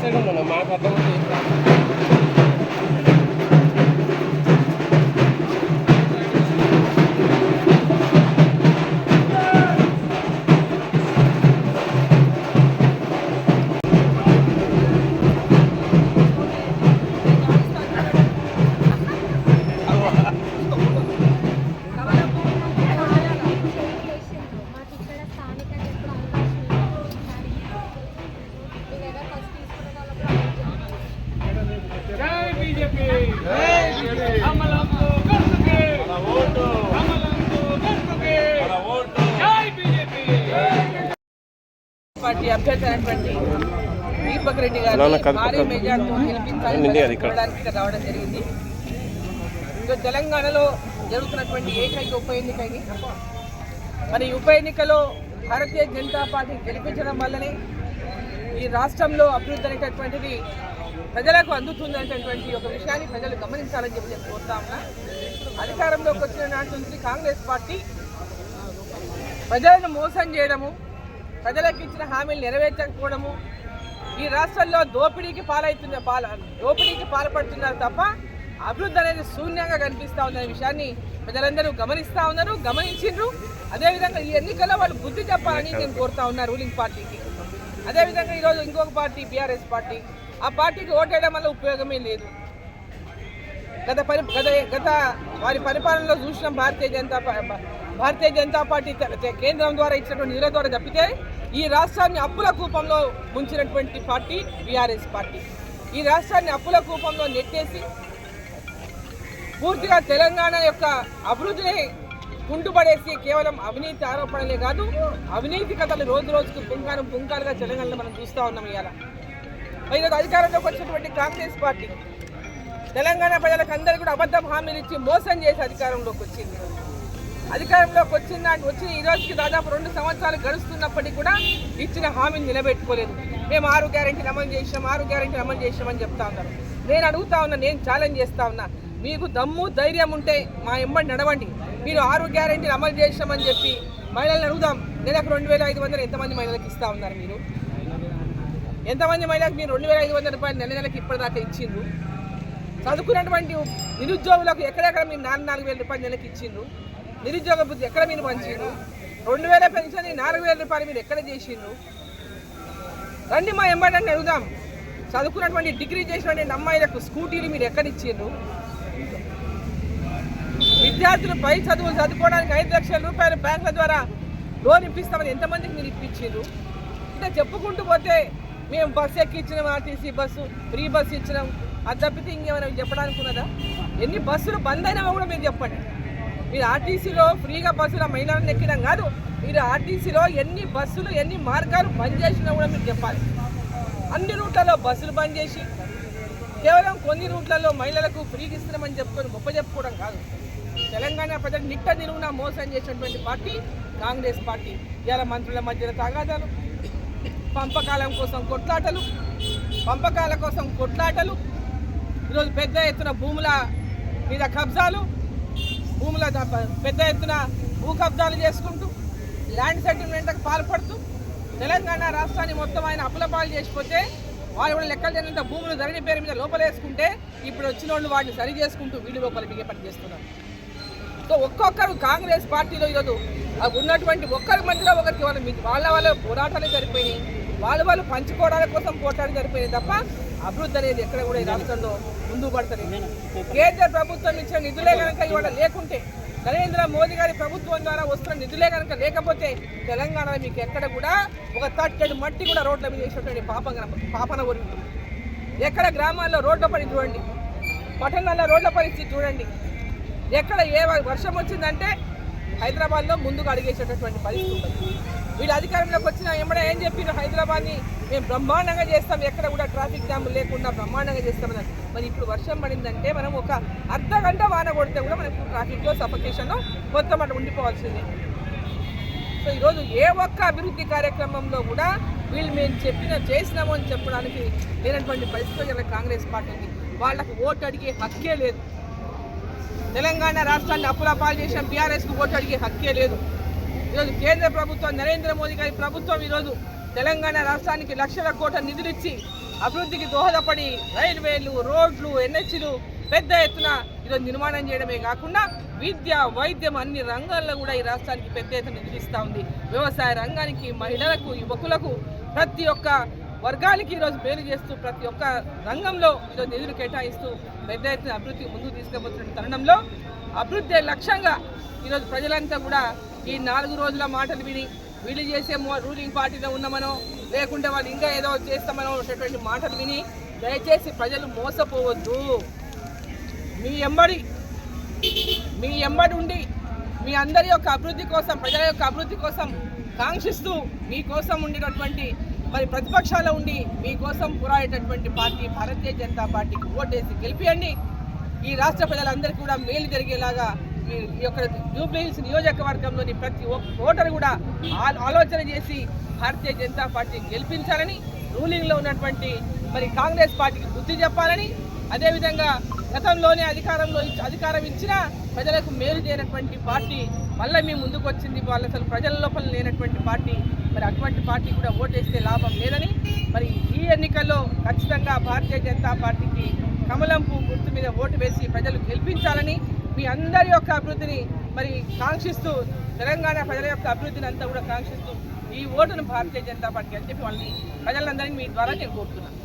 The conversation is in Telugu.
సైడ్ ఉన్నా నాకు అర్థం పార్టీ అభ్యర్థి అయినటువంటి దీపక్ రెడ్డి భారీ. మెజార్టీతో గెలిపించాలని ఇక్కడ. రావడం జరిగింది. ఇంకా తెలంగాణలో జరుగుతున్నటువంటి ఏకైక ఉప ఎన్నిక ఇది మరి ఉప ఎన్నికలో భారతీయ జనతా పార్టీ గెలిపించడం వల్లనే ఈ రాష్ట్రంలో అభివృద్ధి అనేటటువంటిది ప్రజలకు అందుతుందనేటటువంటి ఒక విషయాన్ని ప్రజలు గమనించాలని చెప్పి నేను కోరుతా ఉన్నా. అధికారంలోకి వచ్చిన నాటి నుంచి కాంగ్రెస్ పార్టీ ప్రజలను మోసం చేయడము ప్రజలకు ఇచ్చిన హామీలు నెరవేర్చకపోవడము ఈ రాష్ట్రంలో దోపిడీకి పాలవుతున్న పాల దోపిడీకి పాల్పడుతున్నారు తప్ప అభివృద్ధి అనేది శూన్యంగా కనిపిస్తూ ఉందనే విషయాన్ని ప్రజలందరూ గమనిస్తూ ఉన్నారు గమనించిండ్రు. అదేవిధంగా ఈ ఎన్నికల్లో వాళ్ళు బుద్ధి చెప్పాలని నేను కోరుతా ఉన్నా రూలింగ్ పార్టీకి. అదేవిధంగా ఈరోజు ఇంకొక పార్టీ బీఆర్ఎస్ పార్టీ. ఆ పార్టీకి ఓటేయడం వల్ల ఉపయోగమే లేదు. గత పరి గత గత వారి పరిపాలనలో చూసిన భారతీయ జనతా భారతీయ జనతా పార్టీ కేంద్రం ద్వారా ఇచ్చినటువంటి నిధుల ద్వారా తప్పితే ఈ రాష్ట్రాన్ని అప్పుల కూపంలో ముంచినటువంటి పార్టీ బీఆర్ఎస్ పార్టీ. ఈ రాష్ట్రాన్ని అప్పుల కూపంలో నెట్టేసి పూర్తిగా తెలంగాణ యొక్క అభివృద్ధిని కుంటుపడేసి కేవలం అవినీతి ఆరోపణలే కాదు అవినీతి కథలు రోజు రోజుకు పుంకారం పుంకాలుగా తెలంగాణలో మనం చూస్తూ ఉన్నాం ఇవాళ. ఈరోజు అధికారంలోకి వచ్చినటువంటి కాంగ్రెస్ పార్టీ తెలంగాణ ప్రజలకు అందరూ కూడా అబద్ధం హామీలు ఇచ్చి మోసం చేసి అధికారంలోకి వచ్చింది. అధికారంలోకి వచ్చిన దాన్ని వచ్చి ఈ రోజుకి దాదాపు రెండు సంవత్సరాలు గడుస్తున్నప్పటికీ కూడా ఇచ్చిన హామీని నిలబెట్టుకోలేదు. మేము ఆరు గ్యారెంటీలు అమలు చేసాం ఆరు గ్యారెంటీలు అమలు చేసామని చెప్తా ఉన్నారు. నేను అడుగుతా ఉన్నా నేను ఛాలెంజ్ చేస్తా ఉన్నా. మీకు దమ్ము ధైర్యం ఉంటే మా ఎంబడి నడవండి. మీరు ఆరు గ్యారెంటీలు అమలు చేసామని చెప్పి మహిళలను అడుగుదాం. నెలకు రెండు వేల ఐదు వందలు ఎంతమంది మహిళలకు ఇస్తా ఉన్నారు మీరు? ఎంతమంది మహిళలకు మీరు రెండు వేల ఐదు వందల రూపాయలు నెల నెలకి ఇప్పటిదాకా ఇచ్చిండ్రు? చదువుకున్నటువంటి నిరుద్యోగులకు ఎక్కడెక్కడ మీరు నాలుగు నాలుగు వేల రూపాయలు నెలకి ఇచ్చిండ్రు? నిరుద్యోగ బుద్ధి ఎక్కడ మీరు పంచిండ్రు రెండు వేల పెన్షన్ నాలుగు వేల రూపాయలు మీరు ఎక్కడ చేసిండ్రు? రండి మా ఎంబడని అడుగుదాం. చదువుకున్నటువంటి డిగ్రీ చేసినటువంటి అమ్మాయిలకు స్కూటీలు మీరు ఎక్కడ ఇచ్చిండ్రు? విద్యార్థులు పై చదువులు చదువుకోవడానికి ఐదు లక్షల రూపాయలు బ్యాంకుల ద్వారా లోన్ ఇప్పిస్తామని ఎంతమందికి మీరు ఇప్పించారు ఇట్లా చెప్పుకుంటూ పోతే మేము బస్సు ఎక్కించినాం ఆర్టీసీ బస్సు ఫ్రీ బస్సు ఇచ్చినాం. అది తప్పితే ఇంకేమైనా చెప్పడానికి ఉన్నదా? ఎన్ని బస్సులు బంద్ అయినామో కూడా మీరు చెప్పండి. మీరు ఆర్టీసీలో ఫ్రీగా బస్సులు మహిళలను ఎక్కినాం కాదు మీరు ఆర్టీసీలో ఎన్ని బస్సులు ఎన్ని మార్గాలు బంద్ చేసినా కూడా మీరు చెప్పాలి. అన్ని రూట్లలో బస్సులు బంద్ చేసి కేవలం కొన్ని రూట్లలో మహిళలకు ఫ్రీగా ఇస్తున్నామని చెప్పుకొని గొప్ప చెప్పుకోవడం కాదు. తెలంగాణ ప్రజలు నిట్ట నిలువున మోసం చేసినటువంటి పార్టీ కాంగ్రెస్ పార్టీ. ఇవాళ మంత్రుల మధ్యలో తగాదాలు పంపకాలం కోసం కొట్లాటలు పంపకాల కోసం కొట్లాటలు ఈరోజు పెద్ద ఎత్తున భూముల మీద కబ్జాలు భూముల పెద్ద ఎత్తున భూ కబ్జాలు చేసుకుంటూ ల్యాండ్ సెటిల్మెంట్కి పాల్పడుతూ తెలంగాణ రాష్ట్రాన్ని మొత్తం ఆయన అప్పులపాలు చేసిపోతే వాళ్ళు కూడా లెక్కలు తెలియనంత భూములు ధరణి పేరు మీద లోపలేసుకుంటే ఇప్పుడు వచ్చిన వాళ్ళు వాటిని సరి చేసుకుంటూ వీళ్ళు లోపల బిగే పని చేస్తున్నారు. సో ఒక్కొక్కరు కాంగ్రెస్ పార్టీలో ఈరోజు ఉన్నటువంటి ఒక్కరి మధ్యలో ఒకరికి వాళ్ళ వాళ్ళ వాళ్ళ పోరాటాలు జరిపోయినాయి వాళ్ళు వాళ్ళు పంచుకోవడాల కోసం పోరాటాలు జరిపోయినాయి తప్ప అభివృద్ధి అనేది ఎక్కడ కూడా ఈ రాష్ట్రంలో ముందు పడతలేదు. కేంద్ర ప్రభుత్వం ఇచ్చిన నిధులే కనుక ఇవాళ లేకుంటే నరేంద్ర మోదీ గారి ప్రభుత్వం ద్వారా వస్తున్న నిధులే కనుక లేకపోతే తెలంగాణలో మీకు ఎక్కడ కూడా ఒక తట్టెడు మట్టి కూడా రోడ్ల మీద వేసినటువంటి పాపం పాపన ఊరి ఎక్కడ గ్రామాల్లో రోడ్ల పని చూడండి. పట్టణాల్లో రోడ్ల పరిస్థితి చూడండి. ఎక్కడ ఏ వర్షం వచ్చిందంటే హైదరాబాద్లో ముందుకు అడిగేసేటటువంటి పరిస్థితి ఉంటుంది. వీళ్ళు అధికారంలోకి వచ్చిన ఎమ్మడే ఏం చెప్పిన హైదరాబాద్ని మేము బ్రహ్మాండంగా చేస్తాం ఎక్కడ కూడా ట్రాఫిక్ జామ్ లేకుండా బ్రహ్మాండంగా చేస్తామని మరి ఇప్పుడు వర్షం పడిందంటే మనం ఒక అర్ధ గంట వాన కొడితే కూడా మనకు ట్రాఫిక్లో సఫకేషన్లో మొత్తం అటు ఉండిపోవాల్సిందే. సో ఈరోజు ఏ ఒక్క అభివృద్ధి కార్యక్రమంలో కూడా వీళ్ళు మేము చెప్పిన చేసినాము అని చెప్పడానికి లేనటువంటి పరిస్థితి కాంగ్రెస్ పార్టీ ఉంది వాళ్ళకు ఓటు అడిగే హక్కే లేదు. తెలంగాణ రాష్ట్రాన్ని అప్పుల పాలు చేసిన బీఆర్ఎస్కు ఓటు అడిగే హక్కే లేదు. ఈరోజు కేంద్ర ప్రభుత్వం నరేంద్ర మోదీ గారి ప్రభుత్వం ఈరోజు తెలంగాణ రాష్ట్రానికి లక్షల కోట్ల నిధులిచ్చి అభివృద్ధికి దోహదపడి రైల్వేలు రోడ్లు ఎన్హెచ్లు పెద్ద ఎత్తున ఈరోజు నిర్మాణం చేయడమే కాకుండా విద్య వైద్యం అన్ని రంగాల్లో కూడా ఈ రాష్ట్రానికి పెద్ద ఎత్తున నిధులు ఉంది. వ్యవసాయ రంగానికి మహిళలకు యువకులకు ప్రతి ఒక్క వర్గాలకి ఈరోజు మేలు చేస్తూ ప్రతి ఒక్క రంగంలో ఈరోజు నిధులు కేటాయిస్తూ పెద్ద ఎత్తున అభివృద్ధి ముందుకు తీసుకుపోతున్న తరుణంలో అభివృద్ధి లక్ష్యంగా ఈరోజు ప్రజలంతా కూడా ఈ నాలుగు రోజుల మాటలు విని వీళ్ళు చేసే రూలింగ్ పార్టీలో ఉన్నామనో లేకుంటే వాళ్ళు ఇంకా ఏదో చేస్తామనో అనేటువంటి మాటలు విని దయచేసి ప్రజలు మోసపోవద్దు. మీ ఎంబడి మీ ఎంబడి ఉండి మీ అందరి యొక్క అభివృద్ధి కోసం ప్రజల యొక్క అభివృద్ధి కోసం కాంక్షిస్తూ మీకోసం ఉండేటటువంటి మరి ప్రతిపక్షాలు ఉండి మీకోసం పోరాడేటటువంటి పార్టీ భారతీయ జనతా పార్టీకి ఓటేసి గెలిపియండి. ఈ రాష్ట్ర ప్రజలందరికీ కూడా మేలు జరిగేలాగా ఈ ఈ యొక్క జూబ్లీహిల్స్ నియోజకవర్గంలోని ప్రతి ఒక్క ఓటరు కూడా ఆ- ఆలోచన చేసి భారతీయ జనతా పార్టీ గెలిపించాలని రూలింగ్లో ఉన్నటువంటి మరి కాంగ్రెస్ పార్టీకి బుద్ధి చెప్పాలని అదేవిధంగా గతంలోనే అధికారంలో అధికారం ఇచ్చిన ప్రజలకు మేలు చేయనటువంటి పార్టీ మళ్ళీ మీ ముందుకు వచ్చింది వాళ్ళు అసలు ప్రజల లోపల లేనటువంటి పార్టీ. మరి అటువంటి పార్టీ కూడా ఓటేస్తే లాభం లేదని మరి ఈ ఎన్నికల్లో ఖచ్చితంగా భారతీయ జనతా పార్టీకి కమలం పువ్వు గుర్తు మీద ఓటు వేసి ప్రజలు గెలిపించాలని మీ అందరి యొక్క అభివృద్ధిని మరి కాంక్షిస్తూ తెలంగాణ ప్రజల యొక్క అభివృద్ధిని అంతా కూడా కాంక్షిస్తూ ఈ ఓటును భారతీయ జనతా పార్టీ అని చెప్పి వాళ్ళని ప్రజలందరినీ మీ ద్వారా నేను కోరుతున్నాను.